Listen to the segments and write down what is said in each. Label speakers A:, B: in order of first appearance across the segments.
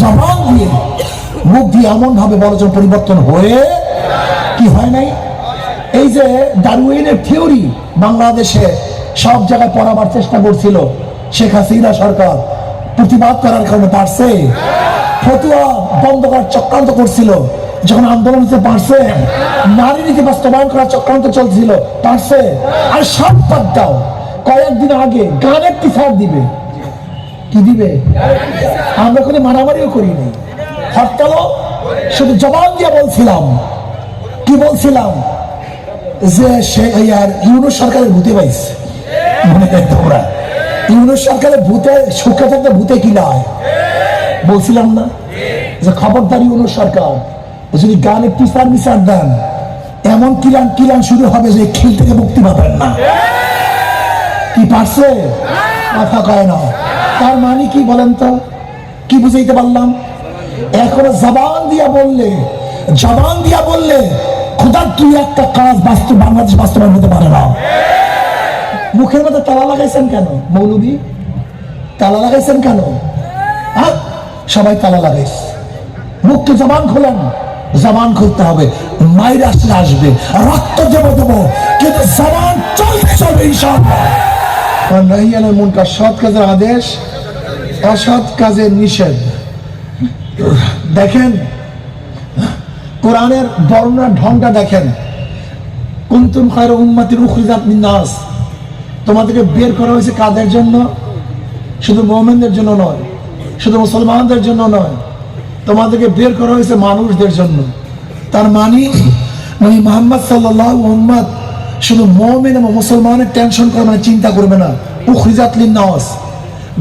A: জবান দিয়ে মুখ দিয়ে এমন ভাবে বড়জন পরিবর্তন হয়ে কি হয় নাই? এই যে ডারউইনের থিওরি বাংলাদেশে সব জায়গায় পড়াবার চেষ্টা করছিল শেখ হাসিনা সরকার, প্রতিবাদ করার কারণে পারছে ফতুয়া বন্ধ করার চক্রান্ত করছিল। যখন আন্দোলন হতে পারছে, নারী নীতি বাস্তবায়ন করার চক্রান্ত চলছিল পারছে আর সব বাদ দাও। কয়েকদিন আগে গানের টিচার দিবে। কি দিবে? আমরা কোনো মারামারিও করিনি হরতালও শুধু জবান দিয়ে বলছিলাম। কি বলছিলাম? যে সে ইয়ার ইউনুস সরকারের ভূতে পাইছে। মনে দেয় তোমরা। ইউনুস সরকারের ভূতে সুখে থাকতে ভূতে কি নয় বলছিলাম না? যে খবরদারি ইউনুস সরকার, যদি গান একটু সার মিসার দেন, এমন কিলান কিলান শুরু হবে যে খিল থেকে মুক্তি পাবেন না। কি পারছে? কথা কয় না। তার মানে কি বলেন তো? কি বুঝাইতে পারলাম? এখন জবান দিয়া বললে, জবান দিয়া বললে খোদার দুই একটা কাজ বাস্তব বাংলাদেশ বাস্তবায়ন হতে পারে না। মুখের মধ্যে তালা লাগাইছেন কেন? মৌলবী, তালা লাগাইছেন কেন? হ্যাঁ? সবাই তালা লাগাইছে। মুখকে জবান খোলেন, জবান খুলতে হবে। মায়ের আসলে আসবে। রক্ত দেব, দেবো। কিন্তু জবান চলতে চলবে, ইনশাআল্লাহ। নাহিয়ানের মুনকার সৎ কাজের আদেশ অসৎ কাজের নিষেধ। দেখেন, কোরআনের বর্ণনার ঢংটা দেখেন। কুন্তুম খায়র উম্মাতির উখরিজাত মিন্নাস তোমাদেরকে বের করা হয়েছে কাদের জন্য? শুধু মোহামেনদের জন্য নয়, শুধু মুসলমানদের জন্য নয়, তোমাদেরকে বের করা হয়েছে মানুষদের জন্য। তার মানে নবী মোহাম্মদ সাল্লাহ মোহাম্মদ শুধু মোমেন এবং মুসলমানের টেনশন করবে না, চিন্তা করবে না। উখরিজাত লিন্নাস।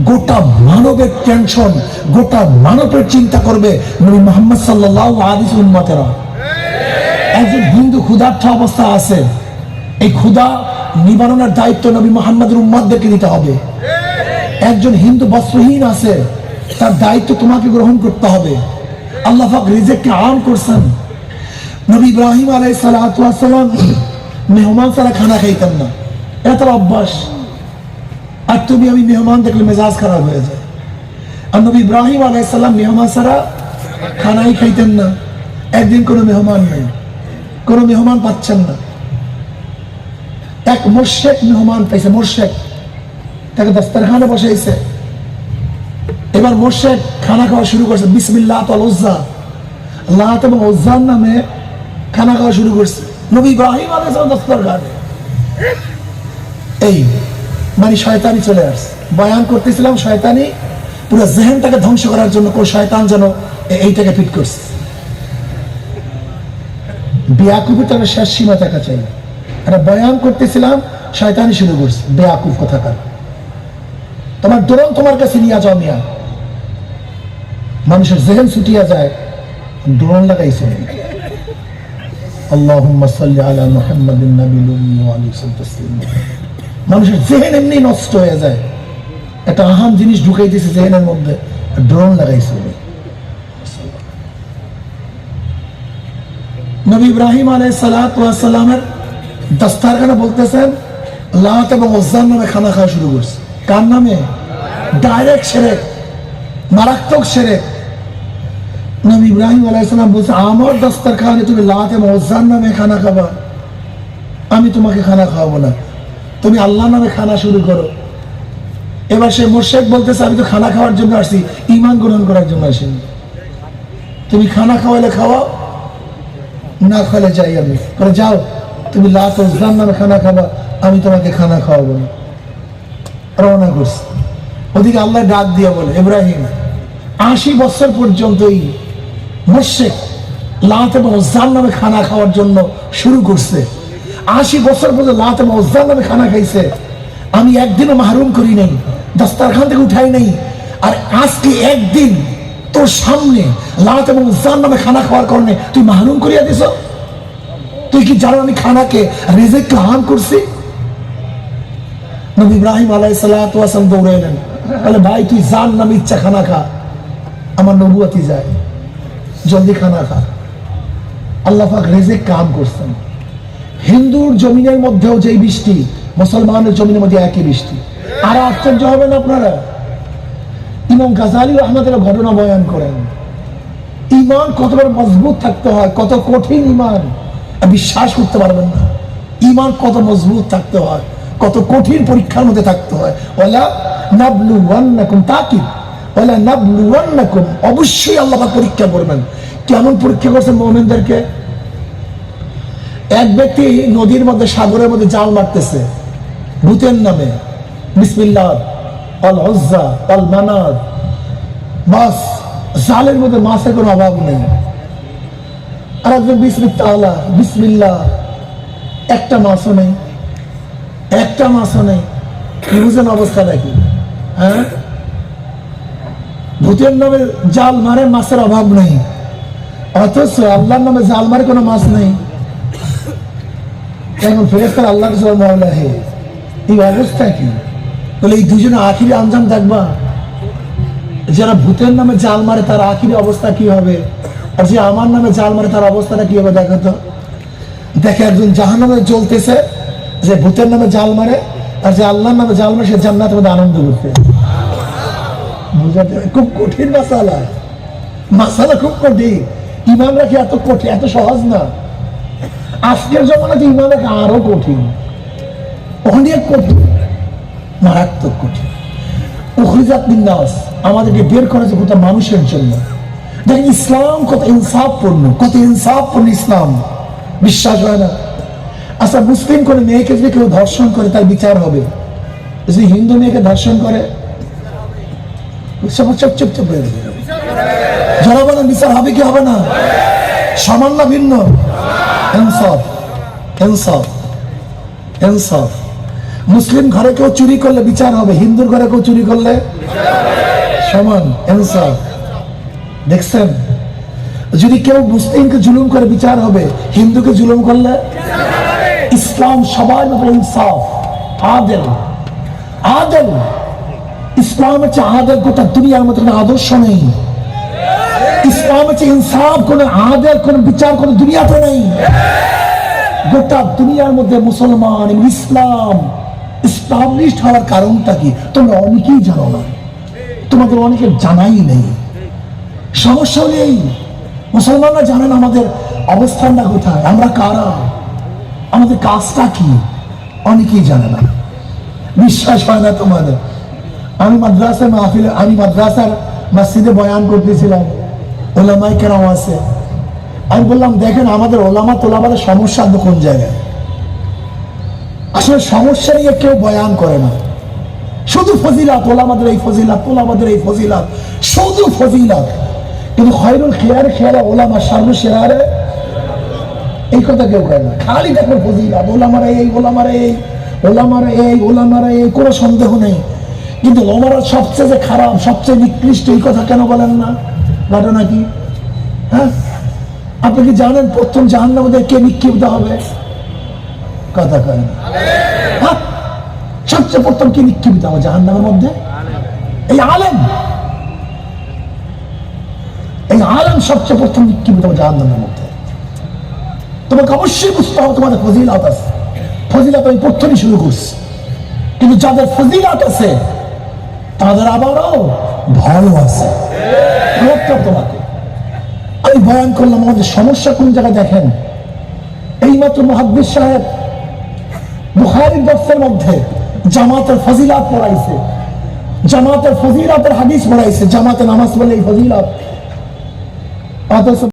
A: গোটা মানবের টেনশন গোটা মানবের চিন্তা করবে নবী মোহাম্মদ সাল্লাহ আদিস উম্মতেরা। একজন হিন্দু ক্ষুধার্থ অবস্থা আছে। এই ক্ষুধা নিবারণের দায়িত্ব নবী মোহাম্মদের উম্মাদদেরকে দিতে হবে। একজন হিন্দু বস্ত্রহীন আছে, তার দায়িত্ব তোমাকে গ্রহণ করতে হবে। আল্লাহ পাক রিজেককে আম করছেন। নবী ইব্রাহিম আলাই সালাম মেহমান ছাড়া খানা খাইতেন না। এটা অভ্যাস। আর তুমি, আমি মেহমান দেখলে মেজাজ খারাপ হয়ে যায়। আর নবী ইব্রাহিম আলাইসাল্লাম মেহমান ছাড়া খানাই খাইতেন না। একদিন কোনো মেহমান নেই। কোনো মেহমান পাচ্ছেন না। এক মোর্শেক মেহমান পাইছে, মোর্শেক। তাকে দস্তারখানে বসাইছে। এবার মোর্শেক খানা খাওয়া শুরু করছে। বিসমিল্লাহ তল উজ্জা। লাত এবং উজ্জার নামে খানা খাওয়া শুরু করছে। নবী ইব্রাহিম আলাইসাল্লাম দস্তারখানে। এই মানে শয়তানি চলে আসছে। বয়ান করতেছিলাম শয়তানি পুরো জেহেনটাকে ধ্বংস করার জন্য কোন শয়তান যেন এইটাকে ফিট করছে। বেয়াকুফি তো শেষ সীমা থাকা চাই। একটা বয়ান করতেছিলাম শয়তানি শুরু করছে, বেয়াকুফ কোথাকার। তোমার দূরণ তোমার কাছে নিয়ে যাও মিয়া। মানুষের জেহেন ছুটিয়া যায় ড্রোন লাগাইছে। আলিহি সাল্লাম মানুষের জেহেন এমনি নষ্ট হয়ে যায়। একটা আহাম জিনিস ঢুকাই দিয়েছে জেহেনের মধ্যে ড্রোন লাগাইছে উনি। নবী ইব্রাহিম আলাই সালামের দস্তারখানা বলতেছেন, লাত এবং ওজ্জার নামে খানা খাওয়া শুরু করছে। কার নামে? ডাইরেক্ট সেরে মারাত্মক সেরে নবী ইব্রাহিম আলাইসালাম বলছে, আমার দস্তারখানে তুমি লাত এবং ওজ্জার নামে খানা খাবা। আমি তোমাকে খানা খাওয়াবো না। তুমি আল্লাহ নামে খানা শুরু করো। এবার সে মোর্শেক বলতেছে, আমি তো খানা খাওয়ার জন্য আসছি। ইমান গ্রহণ করার জন্য আসিনি। তুমি খানা খাওয়ালে খাওয়াও, না খাওয়ালে যাই আমি। বলে, যাও, তুমি লাত ইসলাম নামে খানা খাবা, আমি তোমাকে খানা খাওয়াবো না। রওনা করছি। ওদিকে আল্লাহ ডাক দিয়ে বলে, ইব্রাহিম, আশি বছর পর্যন্ত এই মোর্শেক লাত এবং ওজ্জার নামে খানা খাওয়ার জন্য শুরু করছে। আশি বছর পর্যন্ত লাত ওজ্জার নামে খানা খাইছে। আমি একদিনও মাহরুম করি নাই, দস্তারখান থেকে উঠাই নাই। আর আজকে একদিন তোর সামনে লাত এবং উজ্জার নামে খানা খাওয়ার কারণে তুই মাহরুম করিয়া দিছ? তুই কি জানো আমি খানাকে রেজেককে হাম করছি? নবী ইব্রাহিম আলাই সালাম দৌড়ে এলেন। বলে, ভাই, তুই জান নাম ইচ্ছা খানা খা। আমার নবুয়াতি যায়। জলদি খানা খা। আল্লাহ পাক রেজেক কাম করছেন। হিন্দুর জমিনের মধ্যেও যেই বৃষ্টি, মুসলমানের জমিনের মধ্যে একই বৃষ্টি। আর আশ্চর্য হবেন আপনারা। ইমাম গাজালি রহমতুল্লাহ ঘটনা বয়ান করেন, ইমান কতবার মজবুত থাকতে হয়, কত কঠিন ইমান। বিশ্বাস করতে পারবেন না। ইমান কত মজবুত থাকতে হয়, কত কঠিন পরীক্ষার মধ্যে থাকতে হয়। ওলা নাবলু ওয়ান্নাকুম তাকিদ ওলা নাবলু ওয়ান্নাকুম অবশ্যই আল্লাহ পরীক্ষা করবেন। কেমন পরীক্ষা করছেন মোমেনদেরকে? এক ব্যক্তি নদীর মধ্যে, সাগরের মধ্যে জাল মারতেছে। ভূতের নামে। বিসমিল্লাহ অল হজ্জা অল মানাদ মাছ জালের মধ্যে মাছের কোনো অভাব নেই। আর একজন বিসমিল্লা বিসমিল্লা একটা মাছও নেই। একটা মাছও নেই। বুঝেন অবস্থা নাকি? হ্যাঁ? ভূতের নামে জাল মারে, মাছের অভাব নেই। অথচ আল্লাহর নামে জাল মারে কোনো মাছ নেই। এখন ফেরেস্তার আল্লাহ মাওলা হে। এই অবস্থা কি? বলে এই দুজনে আখিরি আঞ্জাম দেখবা। যারা ভূতের নামে জাল মারে, তার আখিরি অবস্থা কি হবে? আর যে আমার নামে জাল মারে, তার অবস্থাটা কি হবে দেখো তো? দেখে একজন জাহান নামে জ্বলতেছে, যে ভূতের নামে জাল মারে, আর যে আল্লাহর নামে জাল মারে, সে জান্নাত মধ্যে আনন্দ করতে খুব কঠিন মাসালা। মাসালা খুব কঠিন। ইমান রাখি এত কঠিন? এত সহজ না? আজকের জমানাতে ইমান রাখা আরও কঠিন। অনেক কঠিন। মারাত্মক কঠিন। উখরিজাত বিন্দাস আমাদেরকে বের করেছে গোটা মানুষের জন্য। দেখেন ইসলাম কত ইনসাফপূর্ণ কত ইনসাফপূর্ণ ইসলাম। বিশ্বাস হয় না। আচ্ছা মুসলিম করে মেয়েকে যদি কেউ ধর্ষণ করে, তার বিচার হবে। যদি হিন্দু মেয়েকে ধর্ষণ করে চুপ চুপ হয়ে যাবে। বলেন বিচার হবে কি হবে না? সমান না ভিন্ন। মুসলিম ঘরে কেউ চুরি করলে বিচার হবে, হিন্দুর ঘরে কেউ চুরি করলে সমান ইনসাফ দেখছেন? যদি কেউ মুসলিমকে জুলুম করে বিচার হবে, হিন্দুকে জুলুম করলে ইসলাম সবার ব্যাপারে ইনসাফ আদেল. আদেল. ইসলাম হচ্ছে আদেল, গোটা দুনিয়ার মতো আদর্শ নেই। ইসলাম হচ্ছে ইনসাফ বিচার, কোন দুনিয়াতে নেই। গোটা দুনিয়ার মধ্যে মুসলমান এবং ইসলাম হওয়ার কারণটা কি? তোমরা অনেকেই জানো না। তোমাদের জানাই নেই। সমস্যা মুসলমানরা জানেন আমাদের অবস্থানটা কোথায়। আমরা কারা? আমাদের কাজটা কি? অনেকেই জানে না। বিশ্বাস হয় না তোমাদের। আমি মাদ্রাসার মাহফিলে আমি মাদ্রাসার মসজিদে বয়ান করতেছিলাম। ওলামাই কেন আছে। আমি বললাম, দেখেন আমাদের ওলামা সমস্যা কোন জায়গায়? আসলে সমস্যা নিয়ে কেউ বয়ান করে না। শুধু ফজিলাত, ওলামাদের এই ফজিলাত ওলামাদের এই ফজিলাত, শুধু ফজিলাত। কিন্তু খয়রুল খেয়ার ওলামা এই কথা কেউ না। খালি দেখো ফজিলাত, ওলামারা এই ওলামারা এই এই এই, কোনো সন্দেহ নেই। কিন্তু ওলামারা সবচেয়ে যে খারাপ, সবচেয়ে নিকৃষ্ট এই কথা কেন বলেন না? ঘটনা কি? হ্যাঁ? আপনি কি জানেন প্রথম জাহান্নার মধ্যে কে নিক্ষিপ্ত হবে? কথা কয় না। হ্যাঁ? সবচেয়ে প্রথম কে নিক্ষিপ্ত হবে জাহান্নামের মধ্যে? এই আলেম। এই আলেম সবচেয়ে প্রথম নিক্ষিপ্ত হবে জাহান্নামের মধ্যে। তোমাকে অবশ্যই বুঝতে হবে তোমাদের ফজিলাত আছে। ফজিলাত আমি প্রথমই শুরু করছি। কিন্তু যাদের ফজিলাত আছে, তাদের আবারও ভালো আছে। একটা তোমাকে। আমি বয়ান করলাম, আমাদের সমস্যা কোন জায়গায় দেখেন? এইমাত্র মহাদ্দিস সাহেব বুখারির দর্শের মধ্যে জামাতের ফজিলাত পড়াইছে। জামাতের ফজিলাতের হাদিস পড়াইছে, জামাতে নামাজ বলে এই ফজিলাত। অথচ